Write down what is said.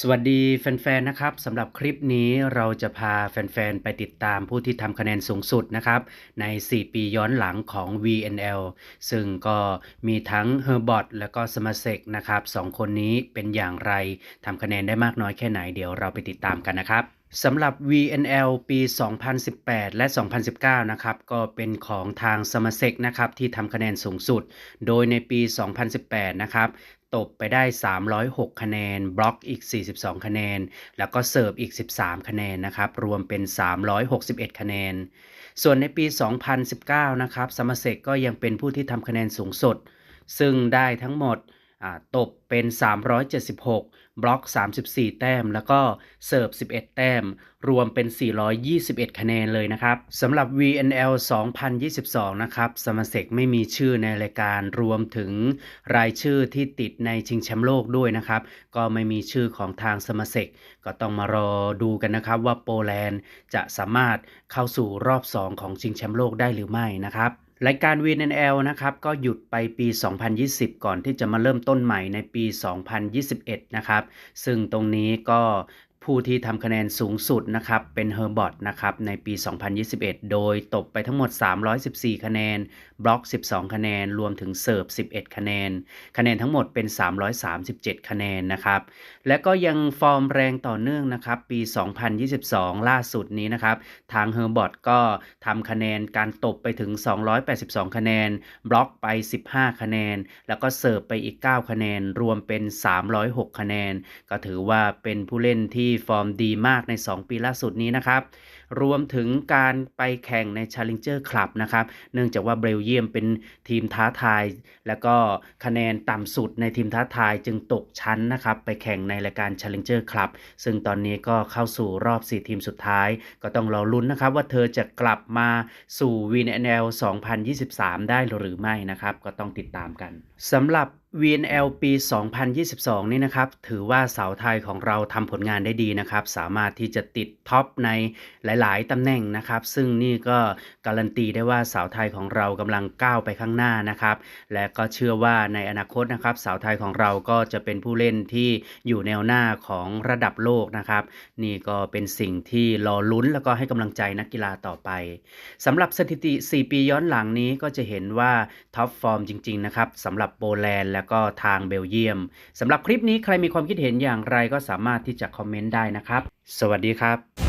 สวัสดีแฟนๆ นะครับสำหรับคลิปนี้เราจะพาแฟนๆ ไปติดตามผู้ที่ทำคะแนนสูงสุดนะครับ ใน 4 ปีย้อนหลังของ VNL ซึ่งก็มีทั้ง h e r b o t และก็ s m a s e k นะครับสองคนนี้เป็นอย่างไรทำคะแนนได้มากน้อยแค่ไหนเดี๋ยวเราไปติดตามกันนะครับ สำหรับ VNL ปี 2018 และ 2019 นะครับ ก็เป็นของทาง s m a s e k นะครับ ที่ทำคะแนนสูงสุด โดยในปี 2018 นะครับตบไปได้ 306 คะแนน บล็อกอีก 42 คะแนน แล้วก็เสิร์ฟอีก 13 คะแนนนะครับ รวมเป็น 361 คะแนน ส่วนในปี 2019 นะครับสมาเซกก็ยังเป็นผู้ที่ทำคะแนนสูงสุด ซึ่งได้ทั้งหมด ตบเป็น 376 บล็อก 34 แต้ม แล้วก็เสิร์ฟ 11 แต้ม รวมเป็น 421 คะแนนเลยนะครับสำหรับ VNL 2022 นะครับสมาเซกไม่มีชื่อในรายการรวมถึงรายชื่อที่ติดในชิงแชมป์โลกด้วยนะครับ ก็ไม่มีชื่อของทางสมาเซกก็ต้องมารอดูกันนะครับว่าโปแลนด์จะสามารถเข้าสู่รอบ 2 ของชิงแชมป์โลกได้หรือไม่นะครับ รายการ VNL นะครับก็หยุดไปปี 2020 ก่อนที่จะมาเริ่มต้นใหม่ในปี 2021 นะครับ ซึ่งตรงนี้ก็ ผู้ที่ทำคะแนนสูงสุดนะครับเป็นเฮอร์บอตนะครับในปี 2021 โดยตบไปทั้งหมด 314 คะแนน บล็อก 12 คะแนน รวมถึงเสิร์ฟ 11 คะแนน คะแนนทั้งหมดเป็น 337 คะแนนนะครับ และก็ยังฟอร์มแรงต่อเนื่องนะครับ ปี 2022 ล่าสุดนี้นะครับ ทางเฮอร์บอตก็ทำคะแนนการตบไปถึง 282 คะแนน บล็อกไป 15 คะแนน แล้วก็เสิร์ฟไปอีก 9 คะแนน รวมเป็น 306 คะแนน ก็ถือว่าเป็นผู้เล่นที่ฟอร์มดีมากใน 2 ปีล่าสุดนี้นะครับ รวมถึงการไปแข่งใน Challenger Club นะครับ เนื่องจากว่าเบลเยียมเป็นทีมท้าทาย แล้วก็คะแนนต่ำสุดในทีมท้าทายจึงตกชั้นนะครับ ไปแข่งในรายการ Challenger Club ซึ่งตอนนี้ก็เข้าสู่รอบ 4 ทีมสุดท้าย ก็ต้องรอลุ้นนะครับ ว่าเธอจะกลับมาสู่ VNL 2023 ได้หรือไม่นะครับ ก็ต้องติดตามกันสำหรับ VNL ปี 2022 นี่นะครับ ถือว่าสาวไทยของเราทำผลงานได้ดีนะครับ สามารถที่จะติดท็อปในหลาย ๆตำแหน่งนะครับ ซึ่งนี่ก็การันตีได้ว่าสาวไทยของเรากำลังก้าวไปข้างหน้านะครับ และก็เชื่อว่าในอนาคตนะครับ สาวไทยของเราก็จะเป็นผู้เล่นที่อยู่แนวหน้าของระดับโลกนะครับ นี่ก็เป็นสิ่งที่รอลุ้นแล้วก็ให้กำลังใจนักกีฬาต่อไปสำหรับสถิติ 4 ปีย้อนหลังนี้ก็จะเห็นว่าท็อปฟอร์มจริง ๆ นะครับสำหรับโปแลนด์และก็ทางเบลเยียมสำหรับคลิปนี้ใครมีความคิดเห็นอย่างไรก็สามารถที่จะคอมเมนต์ได้นะครับ สวัสดีครับ